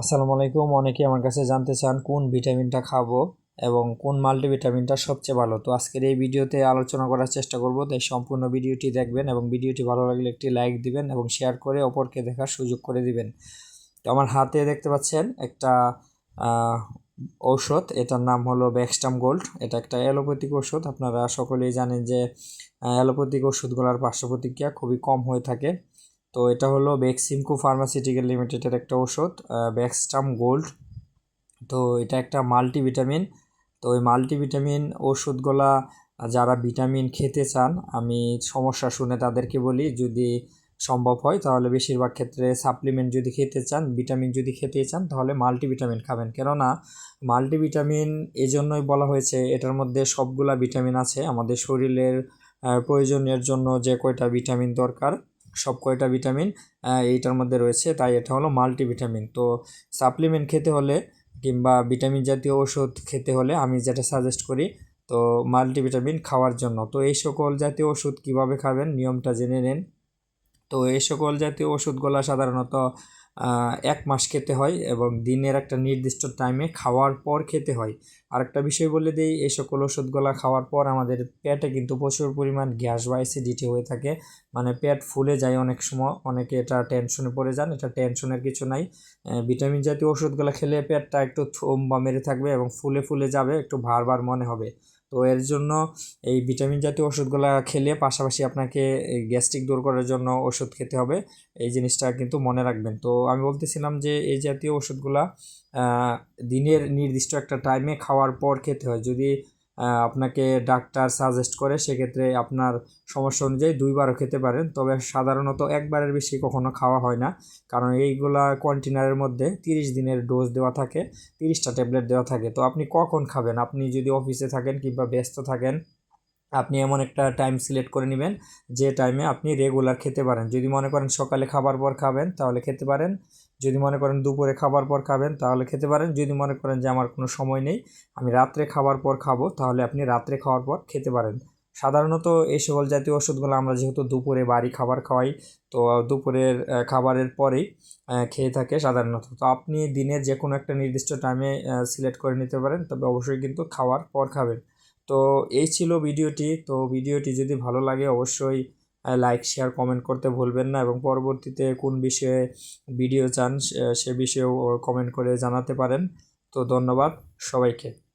আসসালামু আলাইকুম। অনেকে আমার কাছে জানতে চান কোন ভিটামিনটা খাব এবং কোন মাল্টিভিটামিনটা সবচেয়ে ভালো। তো আজকের এই ভিডিওতে আলোচনা করার চেষ্টা করব। তাই সম্পূর্ণ ভিডিওটি দেখবেন এবং ভিডিওটি ভালো লাগলে একটি লাইক দিবেন এবং শেয়ার করে অপরকে দেখার সুযোগ করে দিবেন। তো আমার হাতে দেখতে পাচ্ছেন একটা ঔষধ। এটার নাম হলো ব্যাকস্টাম গোল্ড। এটা একটা অ্যালোপ্যাথিক ওষুধ আপনারা সকলেই জানেন যে অ্যালোপ্যাথিক ওষুধগুলোর পার্শ্ব প্রতিক্রিয়া খুবই কম হয়ে থাকে। তো এটা হলো বেক্সিমকো ফার্মাসিউটিক্যাল লিমিটেডের একটা ওষুধ ব্যাকস্টাম গোল্ড তো এটা একটা মাল্টিভিটামিন। তো ওই মাল্টিভিটামিন ওষুধগুলা যারা ভিটামিন খেতে চান, আমি সমস্যা শুনে তাদেরকে বলি, যদি সম্ভব হয়, তাহলে বেশিরভাগ ক্ষেত্রে সাপ্লিমেন্ট যদি খেতে চান, ভিটামিন যদি খেতে চান, তাহলে মাল্টিভিটামিন খাবেন। কেননা মাল্টিভিটামিন এজন্যই বলা হয়েছে, এটার মধ্যে সবগুলা ভিটামিন আছে। আমাদের শরীরের প্রয়োজনের জন্য যে কয়টা ভিটামিন দরকার সব কয়টা ভিটামিন এইটার মধ্যে রয়েছে। তাই এটা হলো মাল্টিভিটামিন। তো সাপ্লিমেন্ট খেতে হলে কিংবা ভিটামিন জাতীয় ওষুধ খেতে হলে আমি যেটা সাজেস্ট করি, তো মাল্টিভিটামিন খাওয়ার জন্য। তো এই সকল জাতীয় ওষুধ কীভাবে খাবেন নিয়মটা জেনে নিন। তো এই সকল জাতীয় ওষুধগুলো সাধারণত এক মাস খেতে হয় এবং দিনের একটা নির্দিষ্ট টাইমে খাওয়ার পর খেতে হয়। আরেকটা বিষয় বলে দিই, এই সকল ওষুধগুলো খাওয়ার পর আমাদের পেটে কিন্তু প্রচুর পরিমাণ গ্যাস বা অ্যাসিডিটি হয়ে থাকে। মানে পেট ফুলে যায় অনেক সময়, অনেকে এটা টেনশনে পড়ে যান, এটা টেনশনের কিছু নাই। ভিটামিন জাতীয় ওষুধগুলো খেলে পেটটা একটু থুম বা মেরে থাকবে এবং ফুলে ফুলে যাবে, একটু ভার মনে হবে। তো এর জন্য এই ভিটামিন জাতীয় ওষুধগুলো খেলে পাশাপাশি আপনাকে গ্যাস্ট্রিক দূর করার জন্য ওষুধ খেতে হবে। এই জিনিসটা কিন্তু মনে রাখবেন। তো আমি বলতেছিলাম যে এই জাতীয় ওষুধগুলা দিনের নির্দিষ্ট একটা টাইমে খাওয়ার পর খেতে হয়। যদি আপনাকে ডাক্তার সাজেস্ট করে, সেক্ষেত্রে আপনার সমস্যা অনুযায়ী দুইবারও খেতে পারেন। তবে সাধারণত একবারের বেশি কখনো খাওয়া হয় না। কারণ এইগুলা কন্টেনারের মধ্যে তিরিশ দিনের ডোজ দেওয়া থাকে, তিরিশটা ট্যাবলেট দেওয়া থাকে। তো আপনি কখন খাবেন? আপনি যদি অফিসে থাকেন কিংবা ব্যস্ত থাকেন আপনি এমন একটা টাইম সিলেক্ট করে নেবেন যে টাইমে আপনি রেগুলার খেতে পারেন। যদি মনে করেন সকালে খাবার পর খাবেন, তাহলে খেতে পারেন। যদি মনে করেন দুপুরে খাবার পর খাবেন, তাহলে খেতে পারেন। যদি মনে করেন যে আমার কোনো সময় নেই, আমি রাত্রে খাবার পর খাব, তাহলে আপনি রাত্রে খাওয়ার পর খেতে পারেন। সাধারণত এই সকল জাতীয় ওষুধগুলো আমরা যেহেতু দুপুরে বাড়ি খাবার খাওয়াই, তো দুপুরের খাবারের পরেই খেয়ে থাকে সাধারণত। তো আপনি দিনের যে কোনো একটা নির্দিষ্ট টাইমে সিলেক্ট করে নিতে পারেন, তবে অবশ্যই কিন্তু খাওয়ার পর খাবেন। তো এই ছিল ভিডিওটি। তো ভিডিওটি যদি ভালো লাগে অবশ্যই লাইক শেয়ার কমেন্ট করতে ভুলবেন না এবং পরবর্তীতে কোন বিষয়ে ভিডিও চান, সে- বিষয়েও কমেন্ট করে জানাতে পারেন। তো ধন্যবাদ সবাইকে।